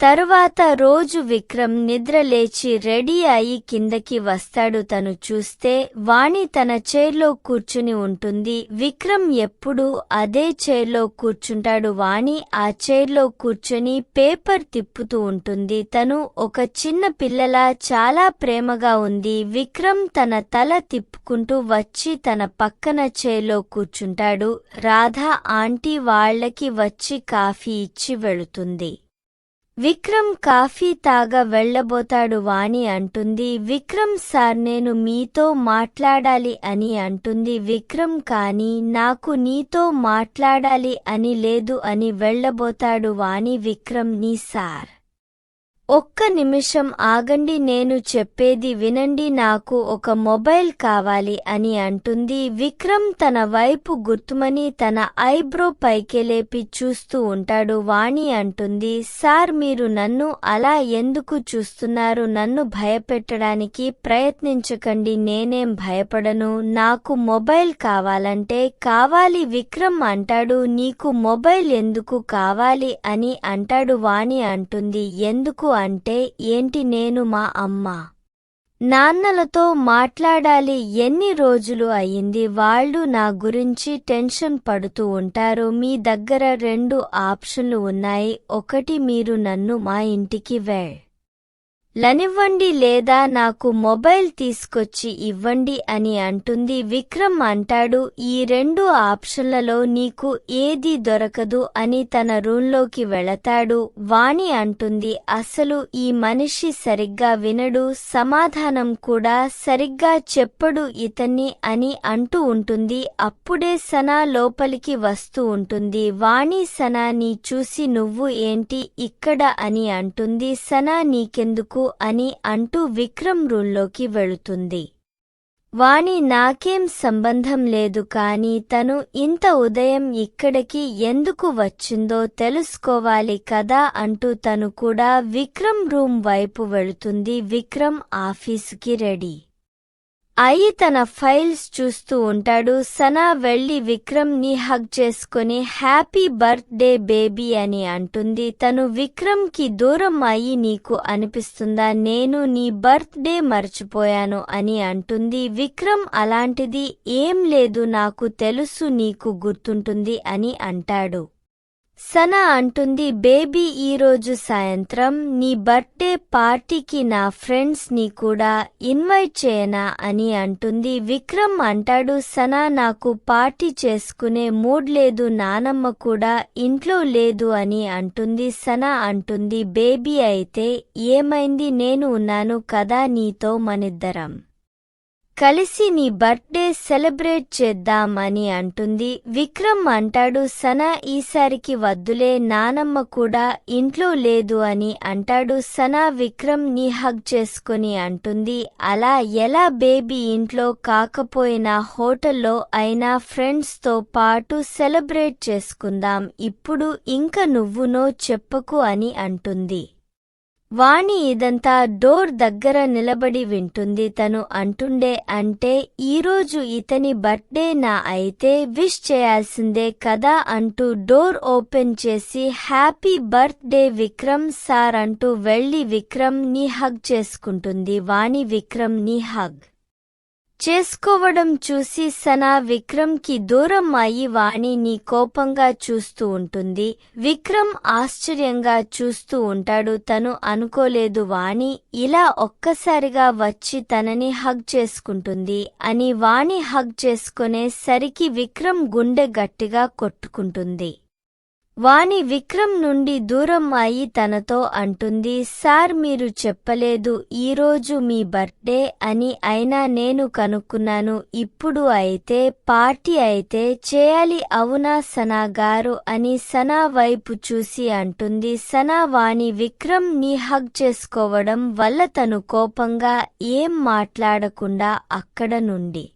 తరువాత రోజు విక్రమ్ నిద్రలేచి రెడీ అయి కిందకి వస్తాడు. తను చూస్తే వాణి తన చైర్లో కూర్చుని ఉంటుంది. విక్రమ్ ఎప్పుడూ అదే చైర్లో కూర్చుంటాడు. వాణి ఆ చైర్లో కూర్చొని పేపర్ తిప్పుతూ ఉంటుంది. తను ఒక చిన్న పిల్లలా చాలా ప్రేమగా ఉంది. విక్రమ్ తన తల తిప్పుకుంటూ వచ్చి తన పక్కన చైర్లో కూర్చుంటాడు. రాధా ఆంటీ వాళ్ళకి వచ్చి కాఫీ ఇచ్చి వెళుతుంది. విక్రమ్ కాఫీ తాగా వెళ్ళబోతాడు వాణి అంటుంది విక్రమ్ సార్ నేను మీతో మాట్లాడాలి అని అంటుంది విక్రమ్ కాని నాకు నీతో మాట్లాడాలి అని లేదు అని వెళ్ళబోతాడు వాణి విక్రమ్ నీ సార్. ఒక్క నిమిషం ఆగండి నేను చెప్పేది వినండి నాకు ఒక మొబైల్ కావాలి అని అంటుంది విక్రమ్. తన వైపు గుర్తుమని తన ఐబ్రో పైకెలేపి చూస్తూ ఉంటాడు వాణి అంటుంది సార్ మీరు నన్ను అలా ఎందుకు చూస్తున్నారు? నన్ను భయపెట్టడానికి ప్రయత్నించకండి నేనేం భయపడను. నాకు మొబైల్ కావాలంటే కావాలి విక్రమ్ అంటాడు నీకు మొబైల్ ఎందుకు కావాలి? అని అంటాడు వాణి అంటుంది ఎందుకు అంటే ఏంటి నేను మా అమ్మ? నాన్నలతో మాట్లాడాలి ఎన్ని రోజులు అయింది వాళ్ళు నా గురించి టెన్షన్ పడుతూ ఉంటారు. మీ దగ్గర రెండు ఆప్షన్లు ఉన్నాయి. ఒకటి మీరు నన్ను మా ఇంటికి వెళ్ లనివ్వండి లేదా నాకు మొబైల్ తీసుకొచ్చి ఇవ్వండి అని అంటుంది విక్రమ్ అంటాడు ఈ రెండు ఆప్షన్లలో నీకు ఏది దొరకదు అని తన రూంలోకి వెళతాడు. వాణి అంటుంది అసలు ఈ మనిషి సరిగ్గా వినడు సమాధానం కూడా సరిగ్గా చెప్పడు ఇతన్ని అని అంటూ ఉంటుంది. అప్పుడే సనా లోపలికి వస్తూ ఉంటుంది. వాణి సనా నీ చూసి నువ్వు ఏంటి ఇక్కడ అని అంటుంది. సనా నీకెందుకు అని అంటూ విక్రమ్ రూంలోకి వెళుతుంది. వాణి నాకేం సంబంధం లేదు కాని తను ఇంత ఉదయం ఇక్కడికి ఎందుకు వచ్చిందో తెలుసుకోవాలి కదా అంటూ తను కూడా విక్రమ్ రూమ్ వైపు వెళుతుంది. విక్రమ్ ఆఫీసుకి రెడీ. అయి తన ఫైల్స్ చూస్తూ ఉంటాడు. సనా వెళ్ళి విక్రమ్ని హగ్ చేసుకుని హ్యాపీ బర్త్డే బేబీ అని అంటుంది. తను విక్రమ్కి దూరం అయి నీకు అనిపిస్తుందా? నేను నీ బర్త్డే మర్చిపోయాను అని అంటుంది. విక్రమ్ అలాంటిది ఏం లేదు. నాకు తెలుసు నీకు గుర్తుంటుంది అని అంటాడు. సనా అంటుంది బేబీ ఈరోజు సాయంత్రం నీ బర్త్డే పార్టీకి నా ఫ్రెండ్స్ని కూడా ఇన్వైట్ చేయనా? అని అంటుంది. విక్రమ్ అంటాడు సనా నాకు పార్టీ చేసుకునే మూడ్ లేదు నానమ్మ కూడా ఇంట్లో లేదు అని అంటుంది. సనా అంటుంది బేబీ అయితే ఏమైంది? నేను ఉన్నాను కదా నీతో మనిద్దరం. కలిసి నీ బర్త్డే సెలబ్రేట్ చేద్దాం అని అంటుంది. విక్రమ్ అంటాడు సనా ఈసారికి వద్దులే నానమ్మ కూడా ఇంట్లో లేదు అని అంటాడు. సనా విక్రమ్ని హగ్ చేసుకుని అంటుంది. అలా ఎలా బేబీ ఇంట్లో కాకపోయినా హోటల్లో అయినా ఫ్రెండ్స్తో పాటు సెలబ్రేట్ చేసుకుందాం. ఇప్పుడు ఇంకా నువ్వునో చెప్పకు అని అంటుంది. వాణి ఇదంతా డోర్ దగ్గర నిలబడి వింటుంది. తను అంటుండే అంటే ఈరోజు ఇతని బర్త్డే నా అయితే విష్ చేయాల్సిందే కదా అంటూ డోర్ ఓపెన్ చేసి happy birthday Vikram sir అంటూ వెళ్ళి విక్రమ్ని హగ్ చేసుకుంటుంది. వాణి విక్రమ్ని హగ్ చేసుకోవడం చూసి సనా విక్రమ్కి దూరం అయి వాణి నీ కోపంగా చూస్తూ ఉంటుంది. విక్రమ్ ఆశ్చర్యంగా చూస్తూ ఉంటాడు. తను అనుకోలేదు వాణి ఇలా ఒక్కసారిగా వచ్చి తనని హగ్ చేసుకుంటుంది అని వాణి హగ్ చేసుకునే సరికి విక్రమ్ గుండె గట్టిగా కొట్టుకుంటుంది. వాణి విక్రమ్ నుండి దూరం అయి తనతో అంటుంది సార్ మీరు చెప్పలేదు. ఈరోజు మీ బర్త్డే అని అయినా నేను కనుక్కున్నాను. ఇప్పుడు అయితే పార్టీ అయితే చేయాలి అవునా సనా గారు అని సనా వైపు చూసి అంటుంది. సనా వాణి విక్రమ్ని హగ్ చేసుకోవడం వల్ల తను కోపంగా ఏం మాట్లాడకుండా అక్కడ నుండి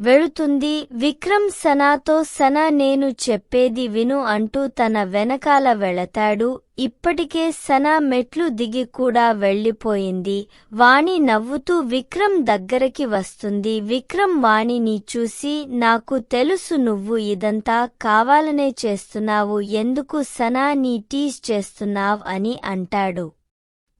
వెళుతుంది విక్రమ్ సనాతో సనా నేను చెప్పేది విను అంటూ తన వెనకాల వెళతాడు. ఇప్పటికే సనా మెట్లు దిగి కూడా వెళ్ళిపోయింది. వాణి నవ్వుతూ విక్రమ్ దగ్గరికి వస్తుంది. విక్రమ్ వాణిని చూసి నాకు తెలుసు నువ్వు ఇదంతా కావాలనే చేస్తున్నావు. ఎందుకు సనా నీ టీజ్ చేస్తున్నావ్ అని అంటాడు.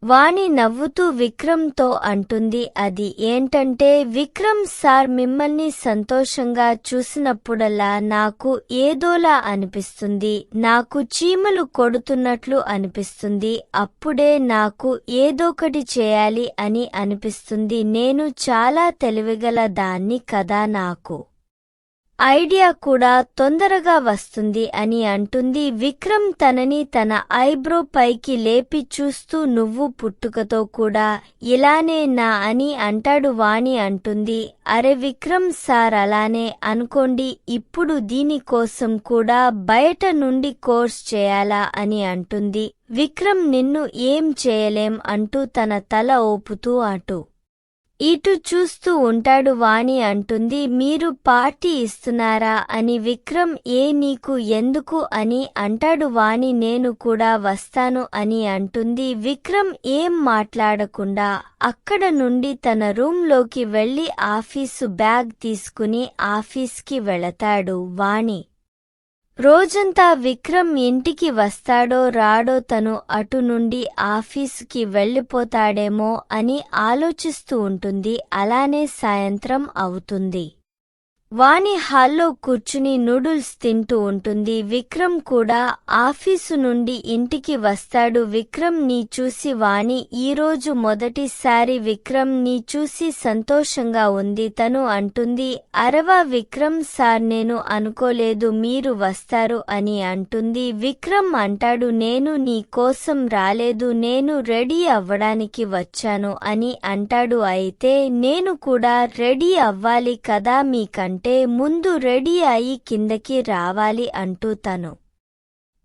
వాణి నవ్వుతూ విక్రమ్తో అంటుంది అది ఏంటంటే విక్రమ్ సార్ మిమ్మల్ని సంతోషంగా చూసినప్పుడల్లా నాకు ఏదోలా అనిపిస్తుంది. నాకు చీమలు కొడుతున్నట్లు అనిపిస్తుంది. అప్పుడే నాకు ఏదోకటి చేయాలి అని అనిపిస్తుంది. నేను చాలా తెలివిగల దాన్ని కదా నాకు. ఐడియా కూడా తొందరగా వస్తుంది అని అంటుంది విక్రమ్ తనని తన ఐబ్రో పైకి లేపి చూస్తూ నువ్వు పుట్టుకతో కూడా ఇలానే నా అని అంటాడు వాణి అంటుంది. అరే విక్రమ్ సార్ అలానే అనుకోండి ఇప్పుడు దీనికోసం కూడా బయట నుండి కోర్స్ చేయాలా అని అంటుంది. విక్రమ్ నిన్ను ఏం చేయలేం అంటూ తన తల ఓపుతూ అటు ఇటు చూస్తూ ఉంటాడు వాణి అంటుంది మీరు పార్టీ ఇస్తున్నారా? అని విక్రమ్ ఏ నీకు ఎందుకు? అని అంటాడు వాణి నేను కూడా వస్తాను అని అంటుంది. విక్రమ్ ఏం మాట్లాడకుండా అక్కడ నుండి తన రూంలోకి వెళ్ళి ఆఫీసు బ్యాగ్ తీసుకుని ఆఫీస్కి వెళతాడు వాణి. రోజంతా విక్రమ్ ఇంటికి వస్తాడో రాడో తను అటు నుండి ఆఫీసుకి వెళ్ళిపోతాడేమో అని ఆలోచిస్తూ ఉంటుంది. అలానే సాయంత్రం అవుతుంది. వాణి హాల్లో కూర్చుని నూడిల్స్ తింటూ ఉంటుంది. విక్రమ్ కూడా ఆఫీసు నుండి ఇంటికి వస్తాడు. విక్రమ్ నీ చూసి వాణి ఈరోజు మొదటిసారి విక్రమ్ నీ చూసి సంతోషంగా ఉంది తను అంటుంది. అరవా విక్రమ్ సార్ నేను అనుకోలేదు మీరు వస్తారు అని అంటుంది. విక్రమ్ అంటాడు నేను నీ కోసం రాలేదు నేను రెడీ అవ్వడానికి వచ్చాను అని అంటాడు. అయితే నేను కూడా రెడీ అవ్వాలి కదా మీకంటే ముందు రెడీ అయి కిందకి రావాలి అంటూ తను.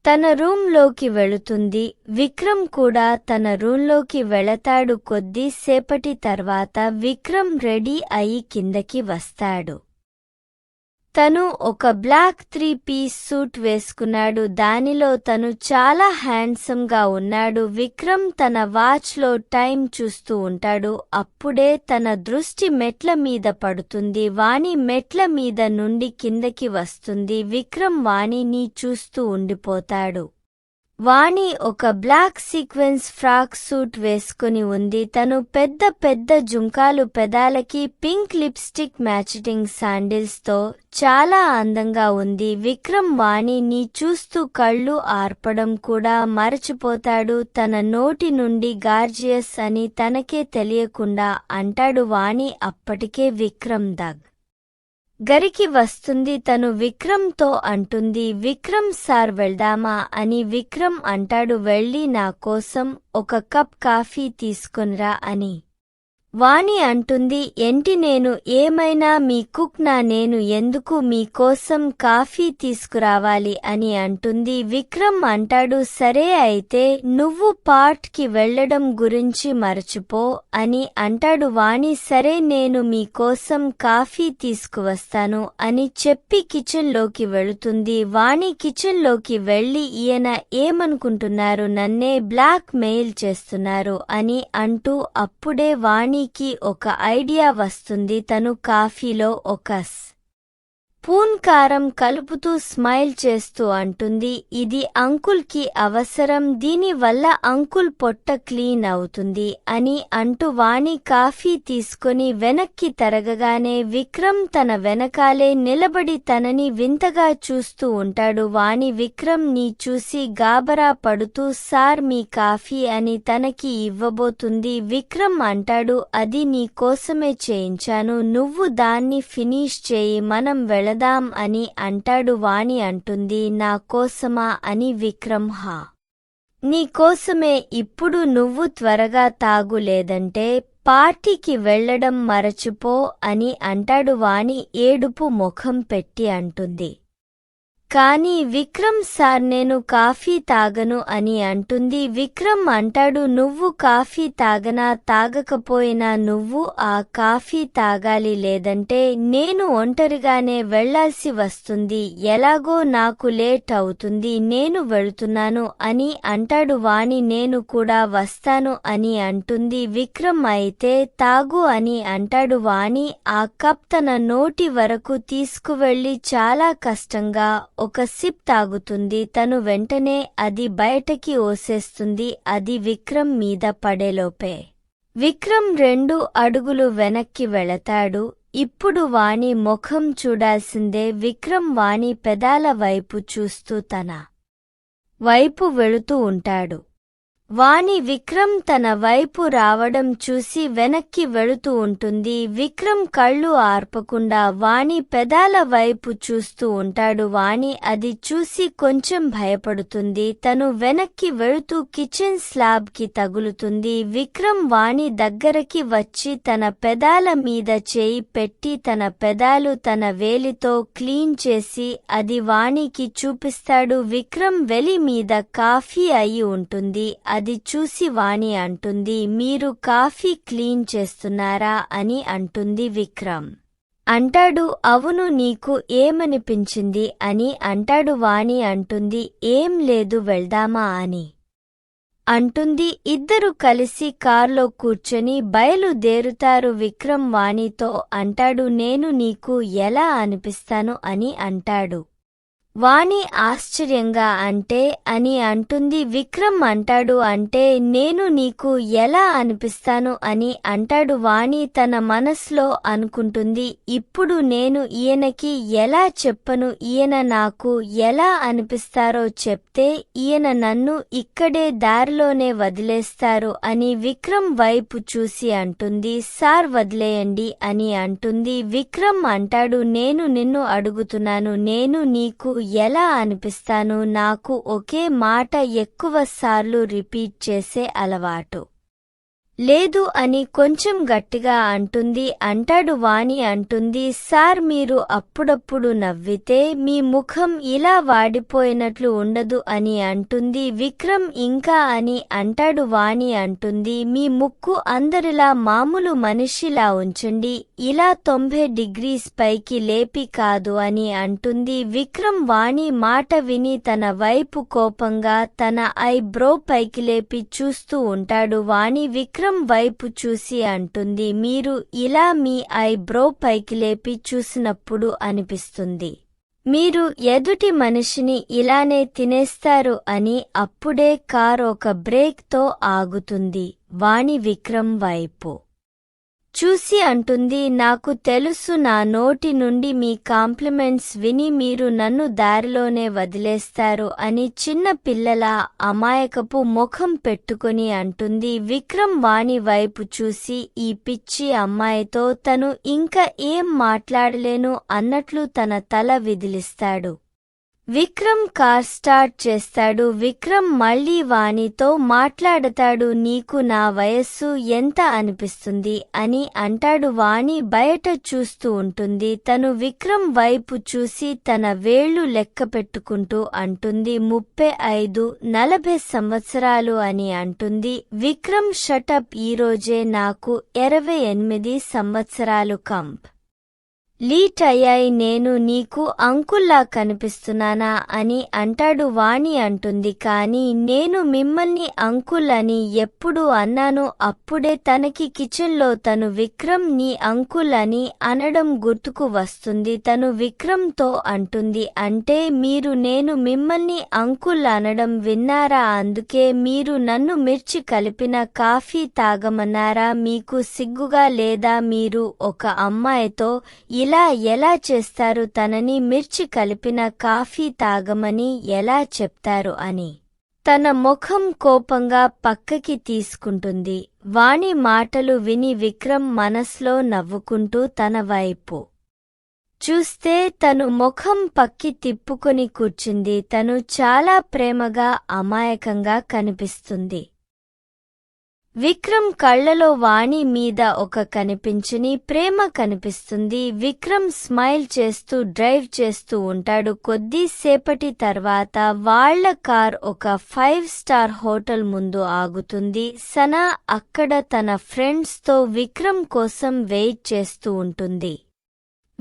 తన రూంలోకి వెళుతుంది. విక్రమ్ కూడా తన రూంలోకి వెళతాడు కొద్దిసేపటి తర్వాత విక్రమ్ రెడీ అయి కిందకి వస్తాడు. తను ఒక బ్లాక్ త్రీ పీస్ సూట్ వేసుకున్నాడు. దానిలో తను చాలా హ్యాండ్సమ్గా ఉన్నాడు. విక్రమ్ తన వాచ్లో టైం చూస్తూ ఉంటాడు. అప్పుడే తన దృష్టి మెట్ల మీద పడుతుంది. వాణి మెట్ల మీద నుండి కిందకి వస్తుంది. విక్రమ్ వాణిని చూస్తూ ఉండిపోతాడు. వాణి ఒక బ్లాక్ సీక్వెన్స్ ఫ్రాక్ సూట్ వేసుకుని ఉంది. తను పెద్ద పెద్ద జుంకాలు పెదాలకి పింక్ లిప్స్టిక్ మ్యాచింగ్ శాండిల్స్తో చాలా అందంగా ఉంది. విక్రమ్ వాణిని చూస్తూ కళ్ళు ఆర్పడం కూడా మరచిపోతాడు. తన నోటి నుండి గార్జియస్ అని తనకే తెలియకుండా అంటాడు వాణి అప్పటికే విక్రమ్ దగ్. గరికి వస్తుంది తను విక్రమ్తో అంటుంది విక్రమ్ సార్ వెళ్దామా? అని విక్రమ్ అంటాడు వెళ్ళి నా కోసం ఒక కప్ కాఫీ తీసుకొనిరా అని. వాణి అంటుంది ఏంటి నేను? ఏమైనా మీ కుక్నా నేను ఎందుకు మీకోసం కాఫీ తీసుకురావాలి అని అంటుంది. విక్రమ్ అంటాడు సరే అయితే నువ్వు పార్ట్కి వెళ్ళడం గురించి మరచిపో అని అంటాడు వాణి సరే నేను మీకోసం కాఫీ తీసుకువస్తాను అని చెప్పి కిచెన్లోకి వెళుతుంది. వాణి కిచెన్లోకి వెళ్ళి ఈయన ఏమనుకుంటున్నారు? నన్నే బ్లాక్ మెయిల్ చేస్తున్నారు అని అంటూ అప్పుడే వాణి వాణికి ఒక ఐడియా వస్తుంది తను కాఫీలో ఒక పూన్ కారం కలుపుతూ స్మైల్ చేస్తూ అంటుంది ఇది అంకుల్కి అవసరం దీనివల్ల అంకుల్ పొట్ట క్లీన్ అవుతుంది అని అంటూ వాణి కాఫీ తీసుకొని వెనక్కి తరగగానే విక్రమ్ తన వెనకాలే నిలబడి తనని వింతగా చూస్తూ ఉంటాడు. వాణి విక్రమ్ని చూసి గాబరా పడుతూ సార్ మీ కాఫీ అని తనకి ఇవ్వబోతుంది. విక్రమ్ అంటాడు అది నీ కోసమే చేయించాను నువ్వు దాన్ని ఫినిష్ చేయి మనం వెళదాం అని అంటాడు వాణి అంటుంది నా కోసమా అని విక్రమ్ హా. నీ కోసమే ఇప్పుడు నువ్వు త్వరగా తాగులేదంటే పార్టీకి వెళ్ళడం మరచిపో అని అంటాడు వాణి ఏడుపు ముఖం పెట్టి అంటుంది. కానీ విక్రమ్ సార్ నేను కాఫీ తాగను అని అంటుంది. విక్రమ్ అంటాడు నువ్వు కాఫీ తాగనా? తాగకపోయినా నువ్వు ఆ కాఫీ తాగాలి లేదంటే నేను ఒంటరిగానే వెళ్ళాల్సి వస్తుంది. ఎలాగో నాకు లేట్ అవుతుంది నేను వెళుతున్నాను అని అంటాడు. వాణి నేను కూడా వస్తాను అని అంటుంది. విక్రమ్ అయితే తాగు అని అంటాడు వాణి. ఆ కప్ తన నోటి వరకు తీసుకువెళ్ళి చాలా కష్టంగా ఒక సిప్ తాగుతుంది. తను వెంటనే అది బయటకి ఓసేస్తుంది. అది విక్రమ్ మీద పడేలోపే విక్రమ్ రెండు అడుగులు వెనక్కి వెళతాడు. ఇప్పుడు వాణి ముఖం చూడాల్సిందే. విక్రమ్ వాణి పెదాల వైపు చూస్తూ తన వైపు వెళుతూ ఉంటాడు. వాణి విక్రమ్ తన వైపు రావడం చూసి వెనక్కి వెళుతూ ఉంటుంది. విక్రమ్ కళ్ళు ఆర్పకుండా వాణి పెదాల వైపు చూస్తూ ఉంటాడు. వాణి అది చూసి కొంచెం భయపడుతుంది. తను వెనక్కి వెళుతూ కిచెన్ స్లాబ్కి తగులుతుంది. విక్రమ్ వాణి దగ్గరకి వచ్చి తన పెదాల మీద చేయి పెట్టి తన పెదాలు తన వేలితో క్లీన్ చేసి అది వాణికి చూపిస్తాడు. విక్రమ్ వెలి మీద కాఫీ అయి ఉంటుంది. అది చూసి వాణి అంటుంది మీరు కాఫీ క్లీన్ చేస్తున్నారా? అని అంటుంది విక్రమ్. అంటాడు అవును నీకు ఏమనిపించింది? అని అంటాడు వాణి అంటుంది ఏం లేదు వెళ్దామా? అని. అంటుంది ఇద్దరు కలిసి కార్లో కూర్చొని బయలుదేరుతారు విక్రమ్ వాణితో. అంటాడు నేను నీకు ఎలా అనిపిస్తాను? అని అంటాడు. వాణి ఆశ్చర్యంగా అంటే అని అంటుంది విక్రమ్ అంటాడు అంటే నేను నీకు ఎలా అనిపిస్తాను అని అంటాడు వాణి తన మనస్లో అనుకుంటుంది. ఇప్పుడు నేను ఈయనకి ఎలా చెప్పను ఈయన నాకు ఎలా అనిపిస్తారో చెప్తే ఈయన నన్ను ఇక్కడే దారిలోనే వదిలేస్తారు అని విక్రమ్ వైపు చూసి అంటుంది. సార్ వదిలేయండి అని అంటుంది. విక్రమ్ అంటాడు నేను నిన్ను అడుగుతున్నాను నేను నీకు ఎలా అనిపిస్తాను నాకు ఒకే మాట ఎక్కువ సార్లు రిపీట్ చేసే అలవాటు. లేదు అని కొంచెం గట్టిగా అంటుంది అంటాడు వాణి అంటుంది సార్ మీరు అప్పుడప్పుడు నవ్వితే మీ ముఖం ఇలా వాడిపోయినట్లు ఉండదు అని అంటుంది విక్రమ్ ఇంకా అని అంటాడు వాణి అంటుంది మీ ముక్కు అందరిలా మామూలు మనిషిలా ఉంచండి ఇలా తొంభై డిగ్రీస్ పైకి లేపి కాదు అని అంటుంది విక్రమ్ వాణి మాట విని తన వైపు కోపంగా తన ఐ బ్రో పైకి లేపి చూస్తూ ఉంటాడు వాణి విక్రమ్ వైపు చూసి అంటుంది. మీరు ఇలా మీ ఐబ్రో పైకి లేపి చూసినప్పుడు అనిపిస్తుంది. మీరు ఎదుటి మనిషిని ఇలానే తినేస్తారు అని అప్పుడే కార్ ఒక బ్రేక్తో ఆగుతుంది. వాణి విక్రమ్ వైపు. చూసి అంటుంది నాకు తెలుసు నా నోటి నుండి మీ కాంప్లిమెంట్స్ విని మీరు నన్ను దారిలోనే వదిలేస్తారు అని చిన్న పిల్లల అమాయకపు ముఖం పెట్టుకుని అంటుంది. విక్రమ్ వాణి వైపు చూసి ఈ పిచ్చి అమ్మాయితో తను ఇంకా ఏం మాట్లాడలేను అన్నట్లు తన తల విదిలిస్తాడు. విక్రమ్ కార్ స్టార్ట్ చేస్తాడు. విక్రమ్ మళ్ళీ వాణితో మాట్లాడతాడు. నీకు నా వయస్సు ఎంత అనిపిస్తుంది? అని అంటాడు. వాణి బయట చూస్తూ ఉంటుంది. తను విక్రమ్ వైపు చూసి తన వేళ్ళు లెక్క పెట్టుకుంటూ అంటుంది. ముప్పై ఐదు నలభై సంవత్సరాలు అని అంటుంది. విక్రమ్ షటప్ ఈరోజే నాకు ఇరవై ఎనిమిది సంవత్సరాలు కంప్. లీట్ అయ్యాయి నేను నీకు అంకుల్లా కనిపిస్తున్నానా అని అంటాడు వాణి అంటుంది. కాని నేను మిమ్మల్ని అంకుల్ అని ఎప్పుడు అన్నాను అప్పుడే తనకి కిచెన్లో తను విక్రమ్ నీ అంకుల్ అని అనడం గుర్తుకు వస్తుంది. తను విక్రమ్తో అంటుంది అంటే మీరు నేను మిమ్మల్ని అంకుల్ అనడం విన్నారా? అందుకే మీరు నన్ను మిర్చి కలిపిన కాఫీ తాగమన్నారా? మీకు సిగ్గుగా లేదా? మీరు ఒక అమ్మాయితో ఇలా ఎలా చేస్తారు తనని మిర్చి కలిపిన కాఫీ తాగమని ఎలా చెప్తారు అని. తన ముఖం కోపంగా పక్కకి తీసుకుంటుంది. వాణి మాటలు విని విక్రమ్ మనస్లో నవ్వుకుంటూ తన వైపు. చూస్తే తను ముఖం పక్కి తిప్పుకొని కూర్చుంది. తను చాలా ప్రేమగా అమాయకంగా కనిపిస్తుంది. విక్రమ్ కళ్ళలో వాణి మీద ఒక కనిపించని ప్రేమ కనిపిస్తుంది. విక్రమ్ స్మైల్ చేస్తూ డ్రైవ్ చేస్తూ ఉంటాడు. కొద్దిసేపటి తర్వాత వాళ్ళ కార్ ఒక ఫైవ్ స్టార్ హోటల్ ముందు ఆగుతుంది. సనా అక్కడ తన ఫ్రెండ్స్తో విక్రమ్ కోసం వెయిట్ చేస్తూ ఉంటుంది.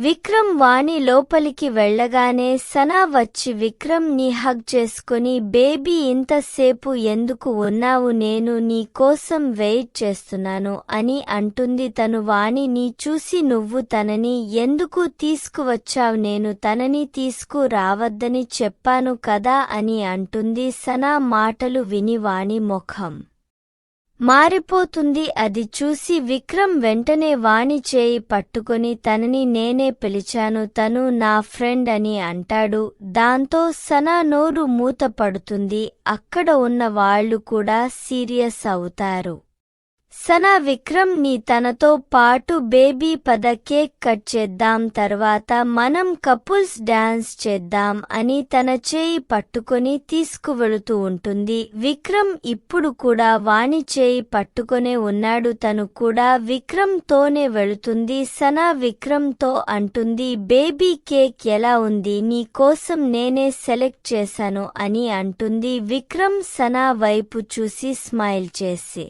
విక్రమ్ వాణి లోపలికి వెళ్ళగానే సనా వచ్చి విక్రమ్ని హగ్ చేసుకుని బేబీ ఇంతసేపు ఎందుకు ఉన్నావు? నేను నీ కోసం వెయిట్ చేస్తున్నాను అని అంటుంది తను. వాణిని చూసి నువ్వు తనని ఎందుకు తీసుకువచ్చావు? నేను తనని తీసుకురావద్దని చెప్పాను కదా అని అంటుంది సనా మాటలు విని వాణి ముఖం. మారిపోతుంది. అది చూసి విక్రమ్ వెంటనే వాణి చేయి పట్టుకొని తనని నేనే పిలిచాను. తను నా ఫ్రెండ్ అని అంటాడు. దాంతో సనా నోరు మూత పడుతుంది అక్కడ ఉన్న వాళ్ళు కూడా సీరియస్ అవుతారు. సనా విక్రమ్ని తనతో పాటు బేబీ పద కేక్ కట్ చేద్దాం తర్వాత మనం కపుల్స్ డాన్స్ చేద్దాం అని తన చేయి పట్టుకొని తీసుకువెళుతూ ఉంటుంది. విక్రమ్ ఇప్పుడు కూడా వాణి చేయి పట్టుకొనే ఉన్నాడు. తను కూడా విక్రమ్ తోనే వెళుతుంది. సనా విక్రమ్తో అంటుంది బేబీ కేక్ ఎలా ఉంది? నీ కోసం నేనే సెలెక్ట్ చేశాను అని అంటుంది. విక్రమ్ సనా వైపు చూసి స్మైల్ చేసి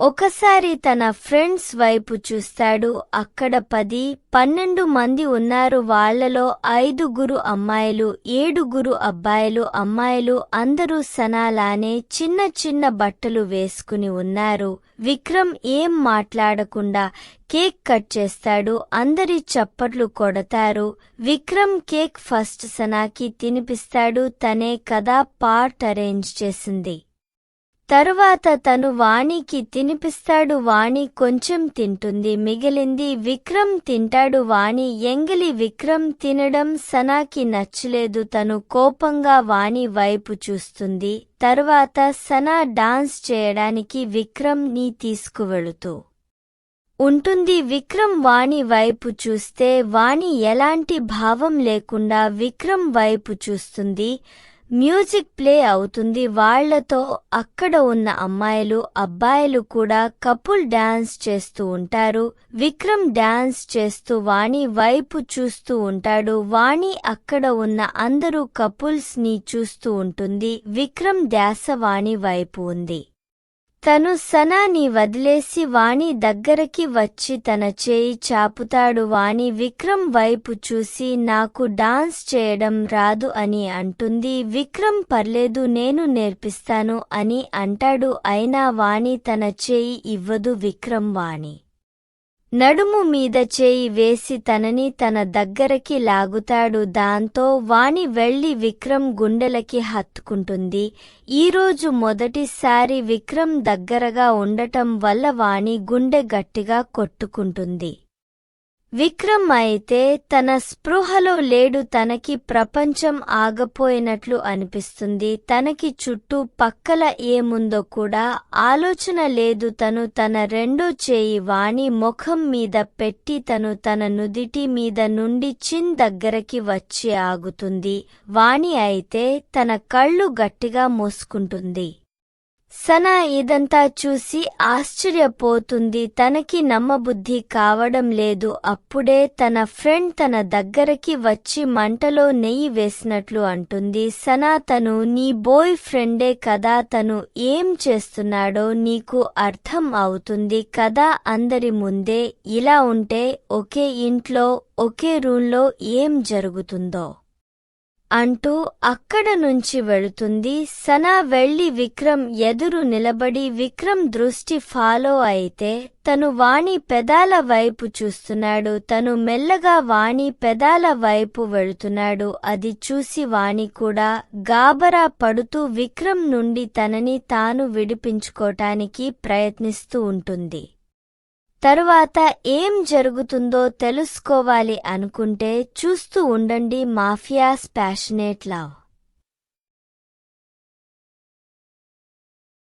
ఒకసారి తన ఫ్రెండ్స్ వైపు చూస్తాడు. అక్కడ పది పన్నెండు మంది ఉన్నారు. వాళ్ళలో ఐదుగురు అమ్మాయిలు ఏడుగురు అబ్బాయిలు. అమ్మాయిలు అందరూ సనాలానే చిన్న చిన్న బట్టలు వేసుకుని ఉన్నారు. విక్రమ్ ఏం మాట్లాడకుండా కేక్ కట్ చేస్తాడు. అందరి చప్పట్లు కొడతారు. విక్రమ్ కేక్ ఫస్ట్ సనాకి తినిపిస్తాడు. తనే కదా పార్ట్ అరేంజ్ చేసింది. తరువాత తను వాణికి తినిపిస్తాడు వాణి కొంచెం తింటుంది మిగిలింది విక్రమ్ తింటాడు వాణి ఎంగిలి విక్రమ్ తినడం సనాకి నచ్చలేదు తను కోపంగా వాణి వైపు చూస్తుంది. తరువాత సనా డాన్స్ చేయడానికి విక్రమ్ని తీసుకువెళుతూ ఉంటుంది. విక్రమ్ వాణి వైపు చూస్తే వాణి ఎలాంటి భావం లేకుండా విక్రమ్ వైపు చూస్తుంది. మ్యూజిక్ ప్లే అవుతుంది. వాళ్ళతో అక్కడ ఉన్న అమ్మాయిలు అబ్బాయిలు కూడా కపుల్ డాన్స్ చేస్తూ ఉంటారు. విక్రమ్ డాన్స్ చేస్తూ వాణి వైపు చూస్తూ ఉంటాడు. వాణి అక్కడ ఉన్న అందరూ కపుల్స్ని చూస్తూ ఉంటుంది. విక్రమ్ ధ్యాస వాణి వైపు ఉంది. తను సనాని వదిలేసి వాణి దగ్గరకి వచ్చి తన చేయి చాపుతాడు. వాణి విక్రమ్ వైపు చూసి నాకు డాన్స్ చేయడం రాదు అని అంటుంది. విక్రమ్ పర్లేదు నేను నేర్పిస్తాను అని అంటాడు. అయినా వాణి తన చేయి ఇవ్వదు విక్రమ్ వాణి. నడుము మీద చేయి వేసి తనని తన దగ్గరకి లాగుతాడు. దాంతో వాణి వెళ్ళి విక్రమ్ గుండెలకి హత్తుకుంటుంది. ఈరోజు మొదటిసారి విక్రమ్ దగ్గరగా ఉండటం వల్ల వాణి గుండె గట్టిగా కొట్టుకుంటుంది. విక్రమ్ అయితే తన స్పృహలో లేడు తనకి ప్రపంచం ఆగపోయినట్లు అనిపిస్తుంది. తనకి చుట్టూ పక్కల ఏముందో కూడా ఆలోచన లేదు. తను తన రెండో చేయి వాణి ముఖం మీద పెట్టి తను తన నుదిటి మీద నుండి చిన్ దగ్గరకి వచ్చి ఆగుతుంది. వాణి అయితే తన కళ్ళు గట్టిగా మోసుకుంటుంది. సనా ఇదంతా చూసి ఆశ్చర్యపోతుంది. తనకి నమ్మబుద్ధి కావడం లేదు. అప్పుడే తన ఫ్రెండ్ తన దగ్గరకి వచ్చి మంటలో నెయ్యి వేసినట్లు అంటుంది. సనా తను నీ బాయ్ ఫ్రెండే కదా తను ఏం చేస్తున్నాడో నీకు అర్థం అవుతుంది కదా అందరి ముందే. ఇలా ఉంటే ఒకే ఇంట్లో ఒకే రూంలో ఏం జరుగుతుందో. అంటూ అక్కడ నుంచి వెళుతుంది. సనా వెళ్ళి విక్రమ్ ఎదురు నిలబడి విక్రమ్ దృష్టి ఫాలో అయితే తను వాణి పెదాల వైపు చూస్తున్నాడు. తను మెల్లగా వాణి పెదాల వైపు వెళుతున్నాడు. అది చూసి వాణి కూడా గాబరా పడుతూ విక్రమ్ నుండి తనని తాను విడిపించుకోటానికి ప్రయత్నిస్తూ ఉంటుంది. తరువాత ఏం జరుగుతుందో తెలుసుకోవాలి అనుకుంటే చూస్తూ ఉండండి మాఫియాస్ స్పాషనేట్ లవ్.